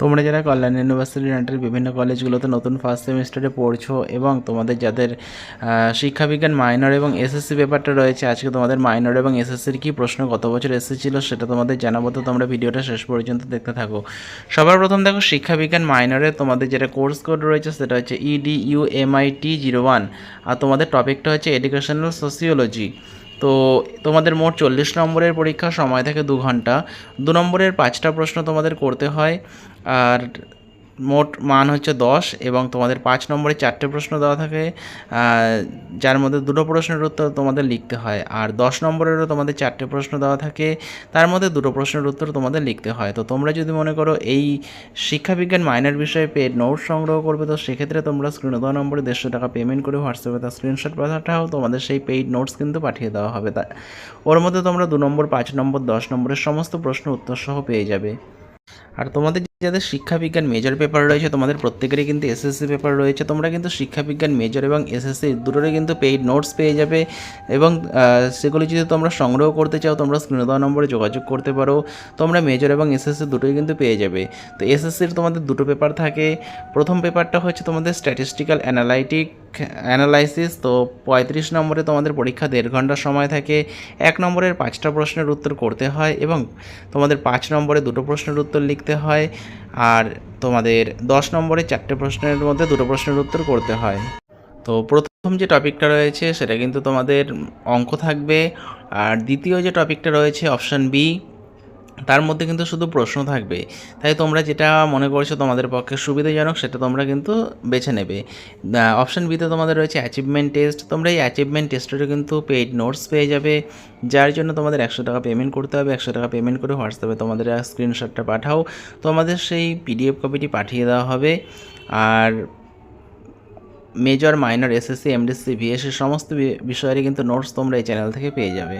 তোমরা যারা কল্যাণ ইউনিভার্সিটি নাটের বিভিন্ন কলেজগুলোতে নতুন ফার্স্ট সেমিস্টারে পড়ছো এবং তোমাদের যাদের শিক্ষাবিজ্ঞান মাইনর এবং এসএসসি পেপারটা রয়েছে, আজকে তোমাদের মাইনর এবং এসএসসির কী প্রশ্ন গত বছর এসেছিল সেটা তোমাদের জানাব। তো তোমরা ভিডিওটা শেষ পর্যন্ত দেখতে থাকো। সবার প্রথম দেখো, শিক্ষাবিজ্ঞান মাইনরে তোমাদের যেটা কোর্স কোড রয়েছে সেটা হচ্ছে ED U MIT zero one আর তোমাদের টপিকটা হচ্ছে এডুকেশনাল সোসিওলজি তো তোমাদের মোট চল্লিশ নম্বরের পরীক্ষা সময় থাকে দু ঘণ্টা। দু নম্বরের পাঁচটা প্রশ্ন তোমাদের করতে হয়। আর মোট মান হচ্ছে দশ এবং তোমাদের পাঁচ নম্বরে চারটে প্রশ্ন দেওয়া থাকে যার মধ্যে দুটো প্রশ্নের উত্তর তোমাদের লিখতে হয়। আর দশ নম্বরেরও তোমাদের চারটে প্রশ্ন দেওয়া থাকে, তার মধ্যে দুটো প্রশ্নের উত্তর তোমাদের লিখতে হয়। তো তোমরা যদি মনে করো এই শিক্ষাবিজ্ঞান মাইনার বিষয়ে পেড নোট সংগ্রহ করবে, তো সেক্ষেত্রে তোমরা স্ক্রিনে দেওয়া নম্বরে দেড়শো টাকা পেমেন্ট করে হোয়াটসঅ্যাপে তার স্ক্রিনশট পাঠাও, তোমাদের সেই পেইড নোটস কিন্তু পাঠিয়ে দেওয়া হবে। তা, ওর মধ্যে তোমরা দু নম্বর, পাঁচ নম্বর, দশ নম্বরের সমস্ত প্রশ্ন উত্তর সহ পেয়ে যাবে। আর তোমাদের যাদের শিক্ষাবিজ্ঞান মেজর পেপার রয়েছে, তোমাদের প্রত্যেকেরই কিন্তু এসএসসি পেপার রয়েছে। তোমরা কিন্তু শিক্ষাবিজ্ঞান মেজর এবং এসএসসি দুটোরই কিন্তু পেইড নোটস পেয়ে যাবে এবং সেগুলি যদি তোমরা সংগ্রহ করতে চাও, তোমরা স্ক্রিনে দেওয়া নম্বরে যোগাযোগ করতে পারো। তোমরা মেজর এবং এসএসসি দুটোই কিন্তু পেয়ে যাবে। তো এসএসসির তোমাদের দুটো পেপার থাকে। প্রথম পেপারটা হচ্ছে তোমাদের স্ট্যাটিস্টিক্যাল অ্যানালাইটিক অ্যানালাইসিস তো পঁয়ত্রিশ নম্বরে তোমাদের পরীক্ষা দেড় ঘণ্টা সময় থাকে। এক নম্বরের পাঁচটা প্রশ্নের উত্তর করতে হয় এবং তোমাদের পাঁচ নম্বরে দুটো প্রশ্নের উত্তর লিখতে হয় আর তোমাদের দশ নম্বরে চারটে প্রশ্নের মধ্যে দুটো প্রশ্নের উত্তর করতে হয়। তো প্রথম যে টপিকটা রয়েছে সেটা কিন্তু তোমাদের অঙ্ক থাকবে। আর দ্বিতীয় যে টপিকটা রয়েছে, অপশান বি তার মধ্যে কিন্তু শুধু প্রশ্ন থাকবে। তাই তোমরা যেটা মনে করছ তোমাদের পক্ষে সুবিধাজনক, সেটা তোমরা কিন্তু বেছে নেবে। অপশান বিতে তোমাদের রয়েছে অ্যাচিভমেন্ট টেস্ট তোমরা এই অ্যাচিভমেন্ট টেস্টেরও কিন্তু পেইড নোটস পেয়ে যাবে, যার জন্য তোমাদের একশো টাকা পেমেন্ট করতে হবে। একশো টাকা পেমেন্ট করে হোয়াটসঅ্যাপে তোমাদের স্ক্রিনশটটা পাঠাও। তোমাদের সেই পিডিএফ কপিটি পাঠিয়ে দেওয়া হবে। আর major minor SSC MDC VSC সমস্ত বিষয়েরই কিন্তু নোটস তোমরা এই চ্যানেল থেকে পেয়ে যাবে।